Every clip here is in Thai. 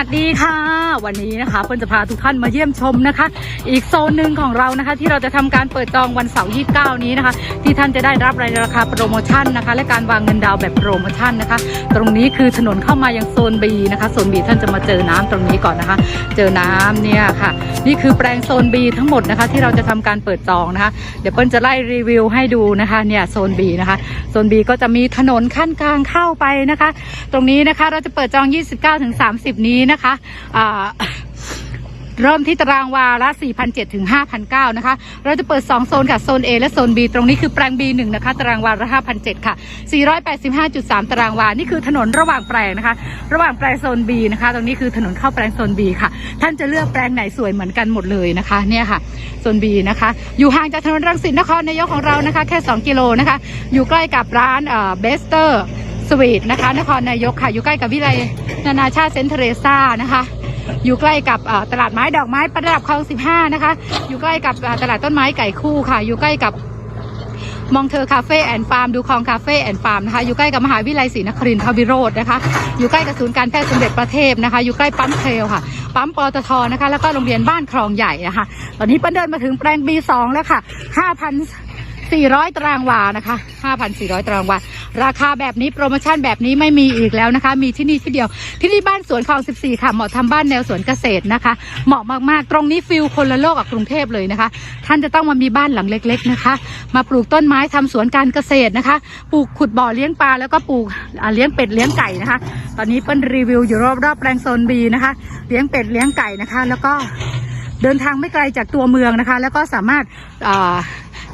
วัสดีค่ะ วันนี้นะคะเปิ้ลจะพาทุกท่านมาเยี่ยมชมนะคะ อีกโซนหนึ่งของเรานะคะ ที่เราจะทำการเปิดจองวันเสาร์29นี้นะคะ ที่ท่านจะได้รับรายราคาโปรโมชั่นนะคะ และการวางเงินดาวแบบโปรโมชั่นนะคะ ตรงนี้คือถนนเข้ามายังโซน B นะคะโซน B ท่านจะมาเจอน้ำตรงนี้ก่อนนะคะ เจอน้ำเนี่ยค่ะ นี่คือแปลงโซน B ทั้งหมดนะคะ ที่เราจะทำการเปิดจองนะคะ เดี๋ยวเปิ้ลจะไล่รีวิวให้ดูนะคะเนี่ยโซน B นะคะโซน B ก็จะมีถนนขั้นกลางเข้าไปนะคะ ตรงนี้นะคะเราจะเปิดจอง 29ถึง30 นี้นะคะเริ่มที่ตารางวาละ4,007ถึง5,009นะคะ เราจะเปิด 2 โซนค่ะ โซน A และโซน B ตรงนี้คือแปลง B1 นะคะ ตารางวาละ5,007ค่ะ 485.3 ตารางวา นี่คือถนนระหว่างแปลงนะคะ ระหว่างแปลงโซน B นะคะ ตรงนี้คือถนนเข้าแปลงโซน B ค่ะ ท่านจะเลือกแปลงไหนสวยเหมือนกันหมดเลยนะคะ เนี่ยค่ะ โซน B นะคะ อยู่ห่างจากถนนรังสิตนครนายกของเรานะคะ แค่ 2 กิโลนะคะ อยู่ใกล้กับร้านเบสเตอร์ สวีทนะคะ นครนายกค่ะ อยู่ใกล้กับวิไลนานาชาติเซนเทเรซ่านะคะ อยู่ใกล้กับตลาดไม้ดอกไม้ประดับคลอง15 นะคะ อยู่ใกล้กับตลาดต้นไม้ไก่คู่ค่ะ อยู่ใกล้กับมองเธอคาเฟ่แอนด์ฟาร์มดูคลองคาเฟ่แอนด์ฟาร์มนะคะอยู่ใกล้กับมหาวิทยาลัยศรีนครินทรวิโรจน์นะคะ อยู่ใกล้กับศูนย์การแพทย์สมเด็จประเทศนะคะ อยู่ใกล้ปั๊มเทลค่ะ ปั๊มปตทนะคะ แล้วก็โรงเรียนบ้านคลองใหญ่นะคะ ตอนนี้ปิ้ลเดินมาถึงแปลง B2 แล้วค่ะ 400 ตารางวานะคะ 5,400 ตารางวา ราคาแบบนี้โปรโมชั่นแบบนี้ไม่มีอีกแล้วนะคะ มีที่นี่ที่เดียว ที่นี่บ้านสวนคลอง 14 ค่ะ เหมาะทำบ้านแนวสวนเกษตรนะคะ เหมาะมากๆ ตรงนี้ฟิลคนละโลกกับกรุงเทพเลยนะคะ ท่านจะต้องมามีบ้านหลังเล็ก ๆนะคะ มาปลูกต้นไม้ทำสวนการเกษตรนะคะ ปลูกขุดบ่อเลี้ยงปลาแล้วก็ปลูกเลี้ยงเป็ดเลี้ยงไก่นะคะ ตอนนี้เปิ้ลรีวิวอยู่รอบๆแปลงโซนบีนะคะ เลี้ยงเป็ดเลี้ยงไก่นะคะ แล้วก็เดินทางไม่ไกลจากตัวเมืองนะคะ แล้วก็สามารถ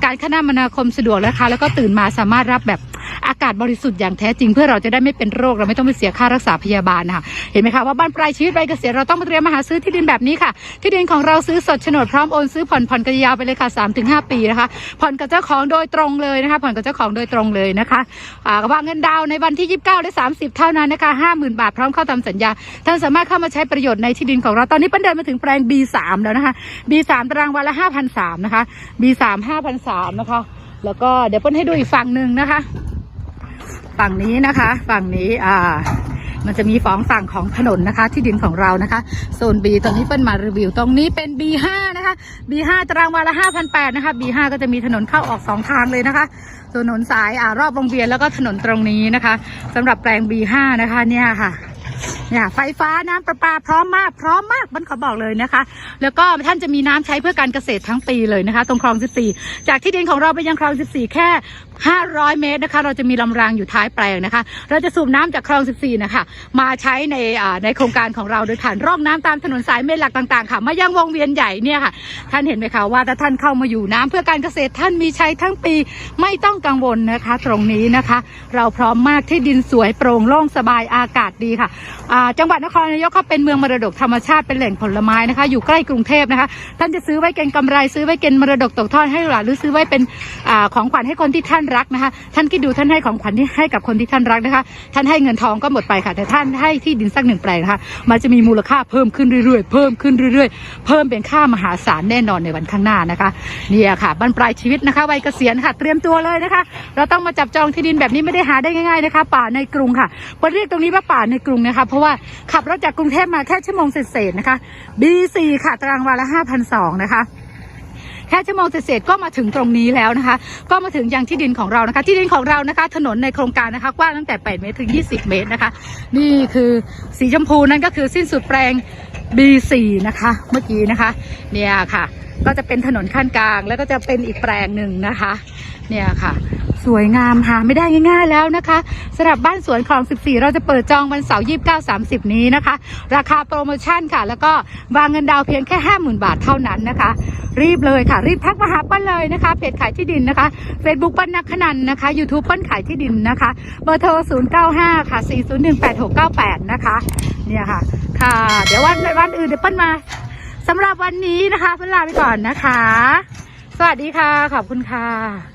การคมนาคมสะดวกนะคะ แล้วก็ตื่นมาสามารถรับแบบ อากาศบริสุทธิ์อย่างแท้จริงเพื่อเราจะได้ไม่เป็นโรคเราไม่ต้องไปเสียค่ารักษาพยาบาลนะคะเห็นไหมคะว่าบ้านปลายชีวิตใบเกษียณเราต้องมาเตรียมมาหาซื้อที่ดินแบบนี้ค่ะ ที่ดินของเราซื้อสดโฉนดพร้อมโอนซื้อผ่อนผ่อนกันยาวไปเลยค่ะ3-5ถึงปีนะคะ ผ่อนกับเจ้าของโดยตรงเลยนะคะ ผ่อนกับเจ้าของโดยตรงเลยนะคะอ่าวางเงินดาวในวันที่ 29 และ 30 เท่านั้นนะคะ50,000 บาทพร้อมเข้าทำสัญญาท่านสามารถเข้ามาใช้ประโยชน์ในที่ดินของเราตอนนี้ปิ้ลเดินมาถึงแปลง B3 แล้วนะคะ B3 ตารางวันละ5,003นะคะ B3 5,003นะคะแล้วก็เดี๋ยวเปิ้ลให้ดูอีกฝั่งหนึ่งนะคะ ฝั่งนี้นะคะ ฝั่งนี้อ่า มันจะมีสองฝั่งของถนนนะคะ ที่ดินของเรานะคะโซน B ตอนนี้เปิ้ลมารีวิว ตรงนี้เป็น B5 นะคะ B5 ตารางวาละ5,800นะคะ B5 ก็จะมีถนนเข้าออกสองทางเลยนะคะถนนสายอ่ารอบวงเวียนแล้วก็ถนนตรงนี้นะคะสำหรับแปลง B5 นะคะเนี่ยค่ะเนี่ยไฟฟ้าน้ำประปาพร้อมมาก พร้อมมากบันขอบอกเลยนะคะ แล้วก็ท่านจะมีน้ำใช้เพื่อการเกษตรทั้งปีเลยนะคะ ตรงคลอง 14 จากที่ดินของเราไปยังคลอง 14 แค่500 เมตรนะคะ เราจะมีลำรางอยู่ท้ายแปลงนะคะ เราจะสูบน้ำจากคลอง 14 นะคะ มาใช้ในในโครงการของเราโดยผ่านร่องน้ำตามถนนสายเมนหลักต่างๆ ค่ะ มายังวงเวียนใหญ่เนี่ยค่ะ ท่านเห็นไหมคะว่าถ้าท่านเข้ามาอยู่น้ำเพื่อการเกษตรท่านมีใช้ทั้งปีไม่ต้องกังวลนะคะ ตรงนี้นะคะ เราพร้อมมากที่ดินสวยโปร่งโล่งสบายอากาศดีค่ะจังหวัดนครนายกเขาเป็นเมืองมรดกธรรมชาติเป็นแหล่งผลไม้นะคะ อยู่ใกล้กรุงเทพนะคะ ท่านจะซื้อไว้เก็งกำไรซื้อไว้เก็งมรดกตกทอดให้หลานหรือซื้อไว้เป็นอของขวัญให้คนที่ท่านานรักนะคะ ท่านคิดดูท่านให้ของขวัญที่ให้กับคนที่ท่านรักนะคะ ท่านให้เงินทองก็หมดไปค่ะ แต่ท่านให้ที่ดินสักหนึ่งแปลงนะคะ มันจะมีมูลค่าเพิ่มขึ้นเรื่อยๆ เพิ่มขึ้นเรื่อยๆ เพิ่มเป็นค่ามหาศาลแน่นอนในวันข้างหน้านะคะเนี่ยค่ะบรรปลายชีวิตนะคะวัยเกษียณค่ะ เตรียมตัวเลยนะคะ เราต้องมาจับจองที่ดินแบบนี้ไม่ได้หาได้ง่ายๆนะคะ ป่าในกรุงค่ะเปิดเรียกตรงนี้ว่าป่าในกรุงนะคะ เพราะว่าขับรถจากกรุงเทพมาแค่ชั่วโมงเศษๆนะคะ B4 ค่ะตารางวาละ5,200นะคะ แค่ชั่วโมงเศษก็มาถึงตรงนี้แล้วนะคะ ก็มาถึงยังที่ดินของเรานะคะ ที่ดินของเรานะคะ ถนนในโครงการนะคะกว้างตั้งแต่ 8 เมตรถึง 20 เมตรนะคะ นี่คือสีชมพูนั่นก็คือสิ้นสุดแปลง B4 นะคะ เมื่อกี้นะคะเนี่ยค่ะ ก็จะเป็นถนนขั้นกลางแล้วก็จะเป็นอีกแปลงหนึ่งนะคะ เนี่ยค่ะ สวยงามหาไม่ได้ง่ายๆแล้วนะคะสำหรับบ้านสวนคลอง 14 เราจะเปิดจองวันเสาร์29 30 นี้นะคะ ราคาโปรโมชั่นค่ะ แล้วก็วางเงินดาวเพียงแค่ 50,000 บาทเท่านั้นนะคะ รีบเลยค่ะ รีบทักมาหาปั้นเลยนะคะเพจขายที่ดินนะคะ Facebook ป้นนักขนันนะคะ YouTube ป้นขายที่ดินนะคะเบอร์โทร 095 ค่ะ 4018698 นะคะเนี่ยค่ะ ค่ะเดี๋ยววันวันอื่นเดี๋ยวป้นมาสำหรับวันนี้นะคะปั้นลาไปก่อนนะคะ สวัสดีค่ะ ขอบคุณค่ะ